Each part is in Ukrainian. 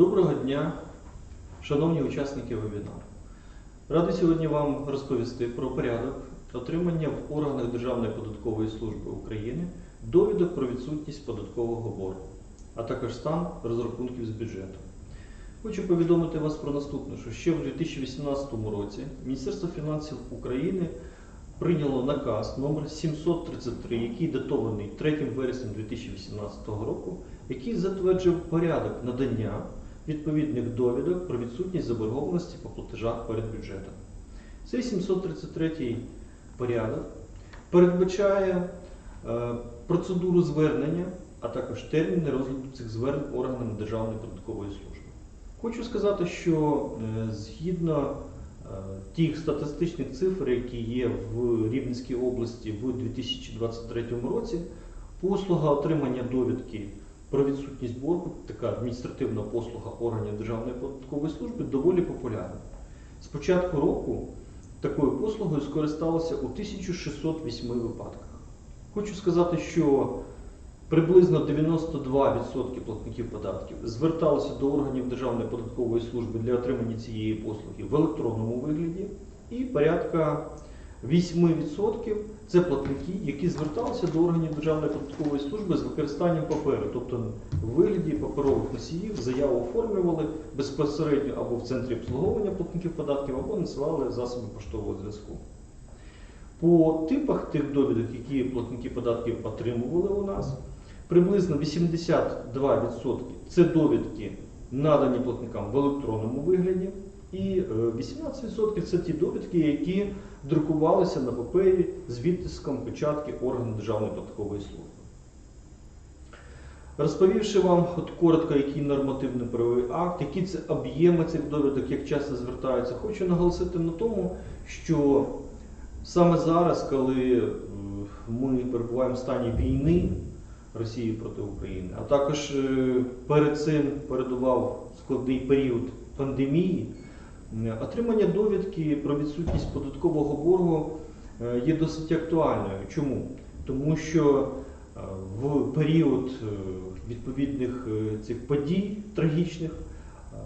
Доброго дня, шановні учасники вебінару. Радий сьогодні вам розповісти про порядок отримання в органах Державної податкової служби України довідок про відсутність податкового боргу, а також стан розрахунків з бюджету. Хочу повідомити вас про наступне, що ще в 2018 році Міністерство фінансів України прийняло наказ номер 733, який датований 3 вересня 2018 року, який затверджив порядок надання відповідних довідок про відсутність заборгованості по платежах перед бюджетом. Цей 733 порядок передбачає е, процедуру звернення, а також терміни розгляду цих звернень органами Державної податкової служби. Хочу сказати, що е, згідно е, тих статистичних цифр, які є в Рівненській області в 2023 році, послуга отримання довідки про відсутність боргу, така адміністративна послуга органів Державної податкової служби, доволі популярна. З початку року такою послугою скористалося у 1608 випадках. Хочу сказати, що приблизно 92% платників податків зверталися до органів Державної податкової служби для отримання цієї послуги в електронному вигляді, і порядка 8% це платники, які зверталися до органів Державної податкової служби з використанням паперу, тобто в вигляді паперових носіїв заяву оформлювали безпосередньо або в центрі обслуговування платників податків, або надсилали засоби поштового зв'язку. По типах тих довідок, які платники податків отримували у нас, приблизно 82% це довідки, надані платникам в електронному вигляді, і е, 18% це ті довідки, які друкувалися на папері з відтиском печатки органу Державної податкової служби. Розповівши вам от коротко, який нормативний правовий акт, які це об'єми цих довідок, як часто звертаються, хочу наголосити на тому, що саме зараз, коли е, ми перебуваємо в стані війни Росії проти України, а також е, перед цим передував складний період пандемії, е, отримання довідки про відсутність податкового боргу е, є досить актуальною. Чому? Тому що е, в період е, відповідних е, цих подій трагічних е,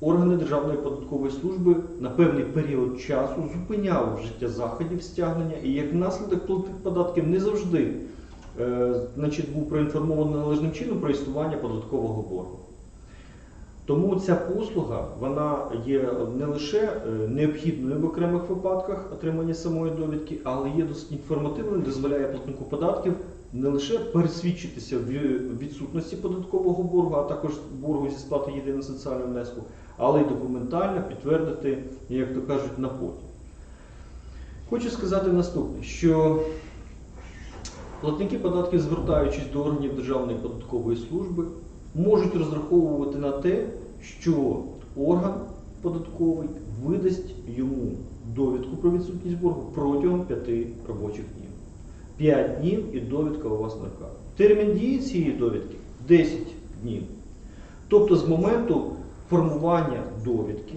органи Державної податкової служби на певний період часу зупиняли вжиття заходів стягнення, і як наслідок платних податків не завжди е, значить, був проінформований належним чином про існування податкового боргу. Тому ця послуга вона є не лише е, необхідною в окремих випадках отримання самої довідки, але є досить інформативною, дозволяє платнику податків не лише пересвідчитися в відсутності податкового боргу, а також боргу зі сплати єдиного соціального внеску, але й документально підтвердити, як то кажуть, на потім. Хочу сказати наступне, що платники податків, звертаючись до органів Державної податкової служби, можуть розраховувати на те, що орган податковий видасть йому довідку про відсутність боргу протягом 5 робочих днів. 5 днів і довідка у вас на руках. Термін дії цієї довідки 10 днів. Тобто з моменту формування довідки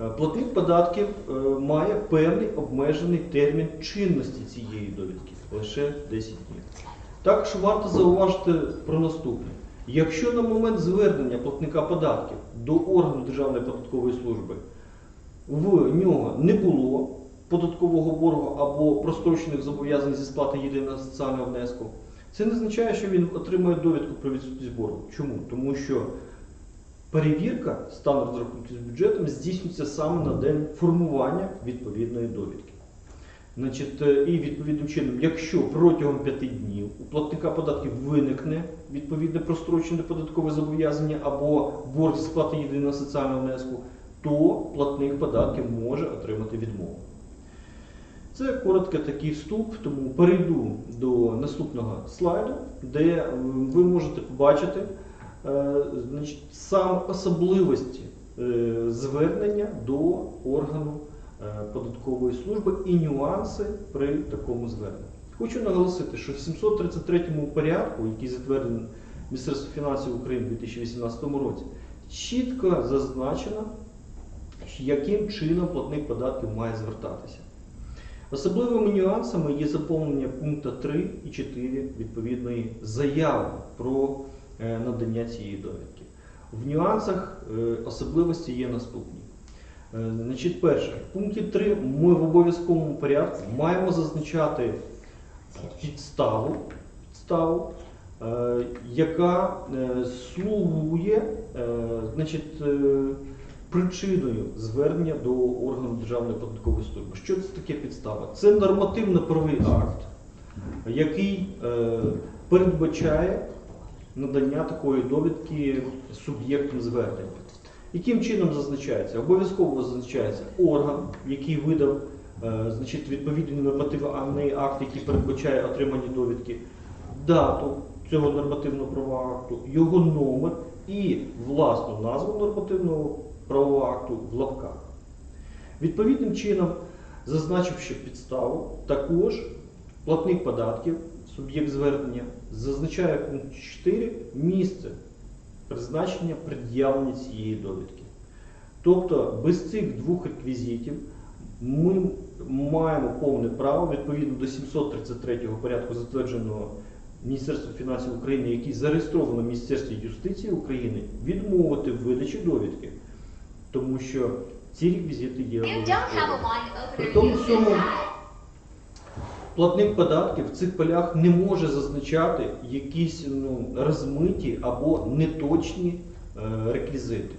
е, платник податків е, має певний обмежений термін чинності цієї довідки лише 10 днів. Також варто зауважити про наступне. Якщо на момент звернення платника податків до органу Державної податкової служби в нього не було податкового боргу або прострочених зобов'язань зі сплати єдиного соціального внеску, це не означає, що він отримує довідку про відсутність боргу. Чому? Тому що перевірка стану розрахунків з бюджетом здійснюється саме на день формування відповідної довідки. Значить, е, і відповідним чином, якщо протягом 5 днів у платника податків виникне відповідне прострочене податкове зобов'язання або борг зі сплати єдиного соціального внеску, то платник податків може отримати відмову. Це коротко такий вступ, тому перейду до наступного слайду, де ви можете побачити е, значить, саме особливості е, звернення до органу е, податкової служби і нюанси при такому зверненні. Хочу наголосити, що в 733 порядку, який затверджений Міністерством фінансів України у 2018 році, чітко зазначено, яким чином платник податків має звертатися. Особливими нюансами є заповнення пункту 3 і 4 відповідної заяви про е, надання цієї довідки. В нюансах е, особливості є наступні. Е, Значить, перше, в пункті 3 ми в обов'язковому порядку маємо зазначати підставу, підставу е, яка е, слугує значить, причиною звернення до органу Державної податкової служби. Що це таке підстава? Це нормативно-правовий акт, який передбачає надання такої довідки суб'єктом звернення. Яким чином зазначається? Обов'язково зазначається орган, який видав е, значить, відповідний нормативний акт, який передбачає отримані довідки, дату цього нормативного правового акту, його номер і власну назву нормативного правового акту в лапках. Відповідним чином, зазначивши підставу, також платник податків, суб'єкт звернення, зазначає в пункті 4 місце призначення пред'явлення цієї довідки. Тобто без цих двох реквізитів ми маємо повне право відповідно до 733 порядку, затвердженого Міністерством фінансів України, який зареєстровано в Міністерстві юстиції України, відмовити в видачі довідки, тому що ці реквізити є обов'язковими. line При тому всьому have. Платник податків в цих полях не може зазначати якісь ну, розмиті або неточні е, реквізити.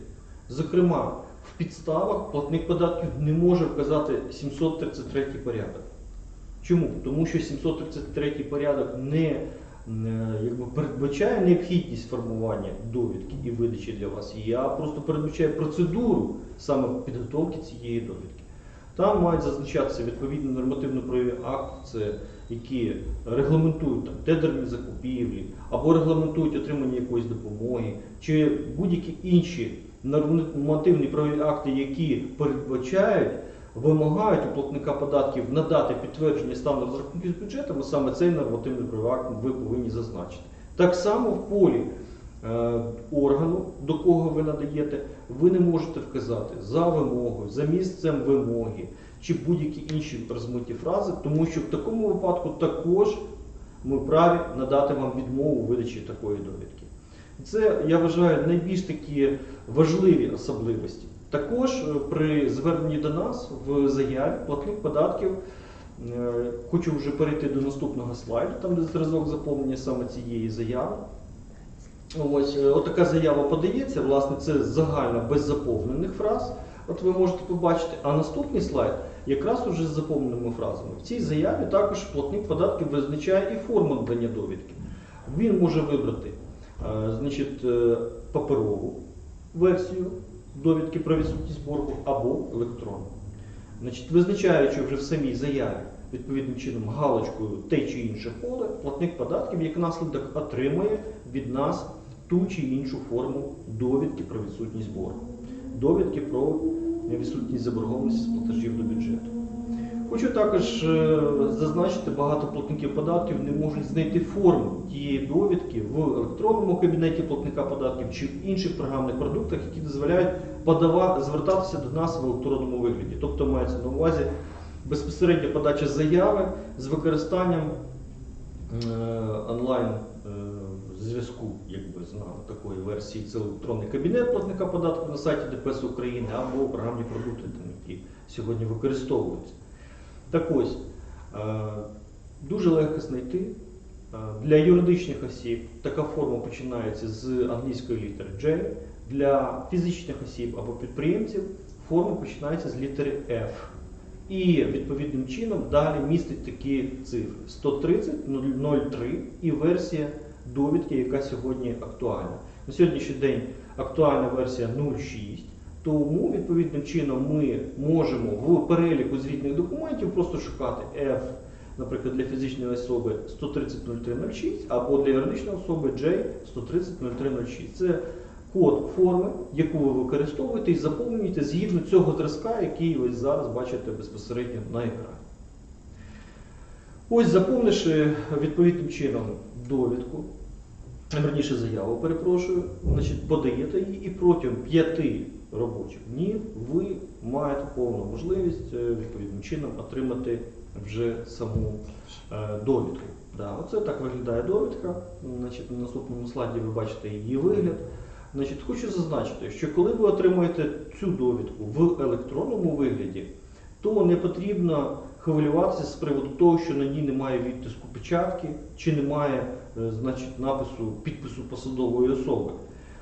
Зокрема, в підставах платник податків не може вказати 733 порядок. Чому? Тому що 733 порядок не е, якби, передбачає необхідність формування довідки і видачі для вас а просто передбачає процедуру саме підготовки цієї довідки. Там мають зазначатися відповідні нормативно-правові акти, які регламентують там, тендерні закупівлі, або регламентують отримання якоїсь допомоги, чи будь-які інші нормативні правові акти, які передбачають, вимагають у платника податків надати підтвердження стану розрахунків з бюджетом, саме цей нормативний правовий акт ви повинні зазначити. Так само в полі органу, до кого ви надаєте, ви не можете вказати за вимогою, за місцем вимоги чи будь-які інші розмиті фрази, тому що в такому випадку також ми праві надати вам відмову видачі такої довідки. Це, я вважаю, найбільш такі важливі особливості. Також е, при зверненні до нас в заяві платник податків, е, хочу вже перейти до наступного слайду, там де зразок заповнення саме цієї заяви. Ось е, така заява подається, власне, це загальна без заповнених фраз. От ви можете побачити. А наступний слайд якраз уже з заповненими фразами. В цій заяві також платник податків визначає і форму надання довідки. Він може вибрати е, значить, е, паперову версію довідки про відсутність боргу або електронну. Значить, визначаючи вже в самій заяві відповідним чином галочкою те чи інше поле, платник податків як наслідок отримує від нас ту чи іншу форму довідки про відсутність боргу, довідки про відсутність заборгованості з платежів до бюджету. Хочу також е, зазначити, багато платників податків не можуть знайти форму тієї довідки в електронному кабінеті платника податків чи в інших програмних продуктах, які дозволяють подава, звертатися до нас в електронному вигляді. Тобто мається на увазі безпосередня подача заяви з використанням е, онлайн зв'язку якби, з такої версії. Це електронний кабінет платника податків на сайті ДПС України або програмні продукти, які сьогодні використовуються. Так ось, е, дуже легко знайти. Е, Для юридичних осіб така форма починається з англійської літери J. Для фізичних осіб або підприємців форма починається з літери F. І відповідним чином далі містить такі цифри 130 03 і версія довідки, яка сьогодні актуальна. На сьогоднішній день актуальна версія 06. Тому відповідним чином ми можемо в переліку звітних документів просто шукати F, наприклад, для фізичної особи 130.03.06 або для юридичної особи J 130.03.06. Це код форми, яку ви використовуєте і заповнюєте згідно цього зразка, який ви зараз бачите безпосередньо на екрані. Ось заповнивши відповідним чином довідку, верніше заяву, перепрошую, значить, подаєте її і протягом п'яти робочих днів ви маєте повну можливість е, відповідним чином отримати вже саму е, довідку. Да, оце так виглядає довідка. Значить, на наступному слайді ви бачите її вигляд. Значить, хочу зазначити, що коли ви отримуєте цю довідку в електронному вигляді, то не потрібно хвилюватися з приводу того, що на ній немає відтиску печатки чи немає е, значить, напису підпису посадової особи.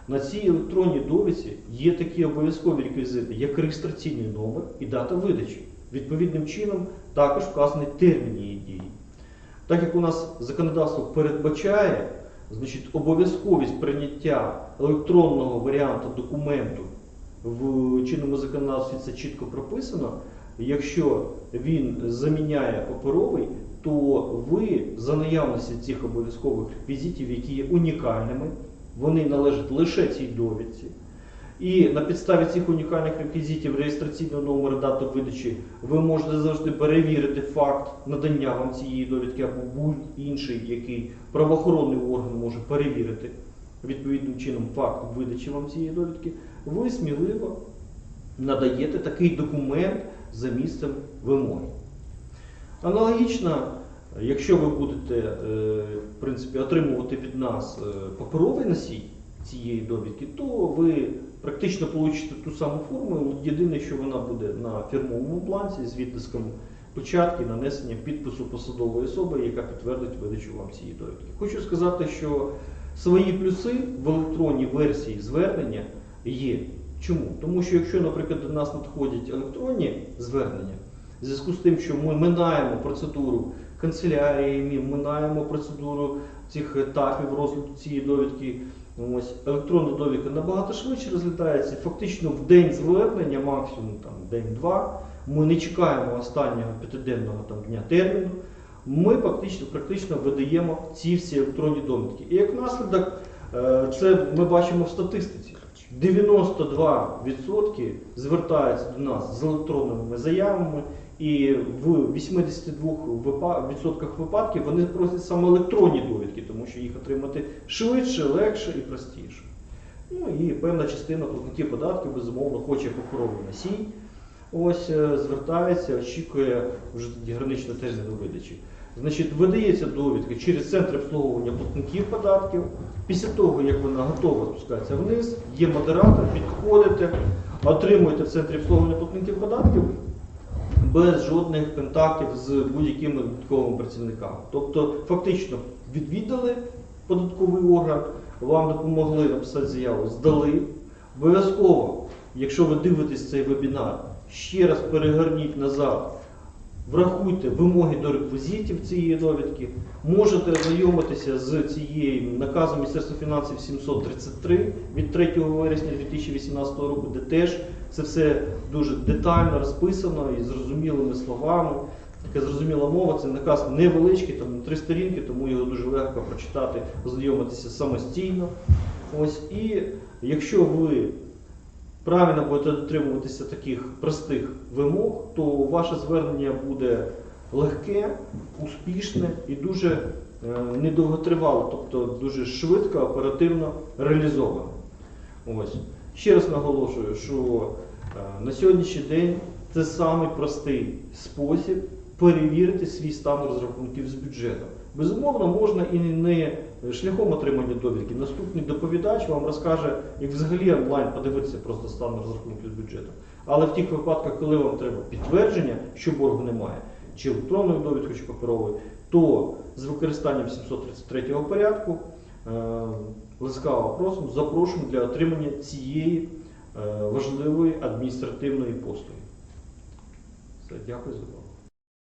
На цій електронній довідці є такі обов'язкові реквізити, як реєстраційний номер і дата видачі. Відповідним чином також вказаний термін її дії. Так як у нас законодавство передбачає значить, обов'язковість прийняття електронного варіанту документу в чинному законодавстві це чітко прописано. Якщо він заміняє паперовий, то ви за наявності цих обов'язкових реквізитів, які є унікальними, вони належать лише цій довідці. І на підставі цих унікальних реквізитів реєстраційного номера дати видачі ви можете завжди перевірити факт надання вам цієї довідки або будь-інший, який правоохоронний орган може перевірити відповідним чином факт видачі вам цієї довідки. Ви сміливо надаєте такий документ за місцем вимоги. Аналогічно, якщо ви будете е, в принципі, отримувати від нас е, паперовий носій цієї довідки, то ви практично получите ту саму форму. Єдине, що вона буде на фірмовому бланці з відтиском печатки, нанесення підпису посадової особи, яка підтвердить видачу вам цієї довідки. Хочу сказати, що свої плюси в електронній версії звернення є. Чому? Тому що якщо, наприклад, до нас надходять електронні звернення, в зв'язку з тим, що ми минаємо процедуру канцелярії, ми минаємо процедуру цих етапів розгляду цієї довідки, ось електронна довідка набагато швидше розглядається. Фактично в день звернення, максимум там день-два, ми не чекаємо останнього п'ятиденного там дня терміну. Ми практично, практично видаємо ці всі електронні довідки. І як наслідок, е, це ми бачимо в статистиці. 92% звертаються до нас з електронними заявами, і в 82% випадків вони просять саме електронні довідки, тому що їх отримати швидше, легше і простіше. Ну і певна частина платників податків, безумовно, хоче паперовий носій. Ось е, звертається, очікує вже тоді граничного терміну видачі. Значить, видається довідка через центр обслуговування платників податків. Після того, як вона готова спускається вниз, є модератор, підходите, отримуєте в центрі обслуговування платників податків без жодних контактів з будь-якими додатковими працівниками. Тобто, фактично відвідали податковий орган, вам допомогли написати заяву, здали. Обов'язково, якщо ви дивитесь цей вебінар, ще раз перегорніть назад, врахуйте вимоги до реквізитів цієї довідки. Можете ознайомитися з цією наказом Міністерства фінансів 733 від 3 вересня 2018 року, де теж це все дуже детально розписано і зрозумілими словами. Така зрозуміла мова, це наказ невеличкий, там три сторінки, тому його дуже легко прочитати, ознайомитися самостійно. Ось і якщо ви правильно будете дотримуватися таких простих вимог, то ваше звернення буде легке, успішне і дуже е, недовготривале, тобто дуже швидко, оперативно реалізоване. Ось. Ще раз наголошую, що е, на сьогоднішній день це самий простий спосіб перевірити свій стан розрахунків з бюджету. Безумовно, можна і не шляхом отримання довідки. Наступний доповідач вам розкаже, як взагалі онлайн подивитися просто стан розрахунків з бюджету. Але в тих випадках, коли вам треба підтвердження, що боргу немає, чи електронною довідкою, чи паперовою, то з використанням 733 порядку е, ласкаво просимо, запрошуємо для отримання цієї е, важливої адміністративної послуги. Дякую за увагу.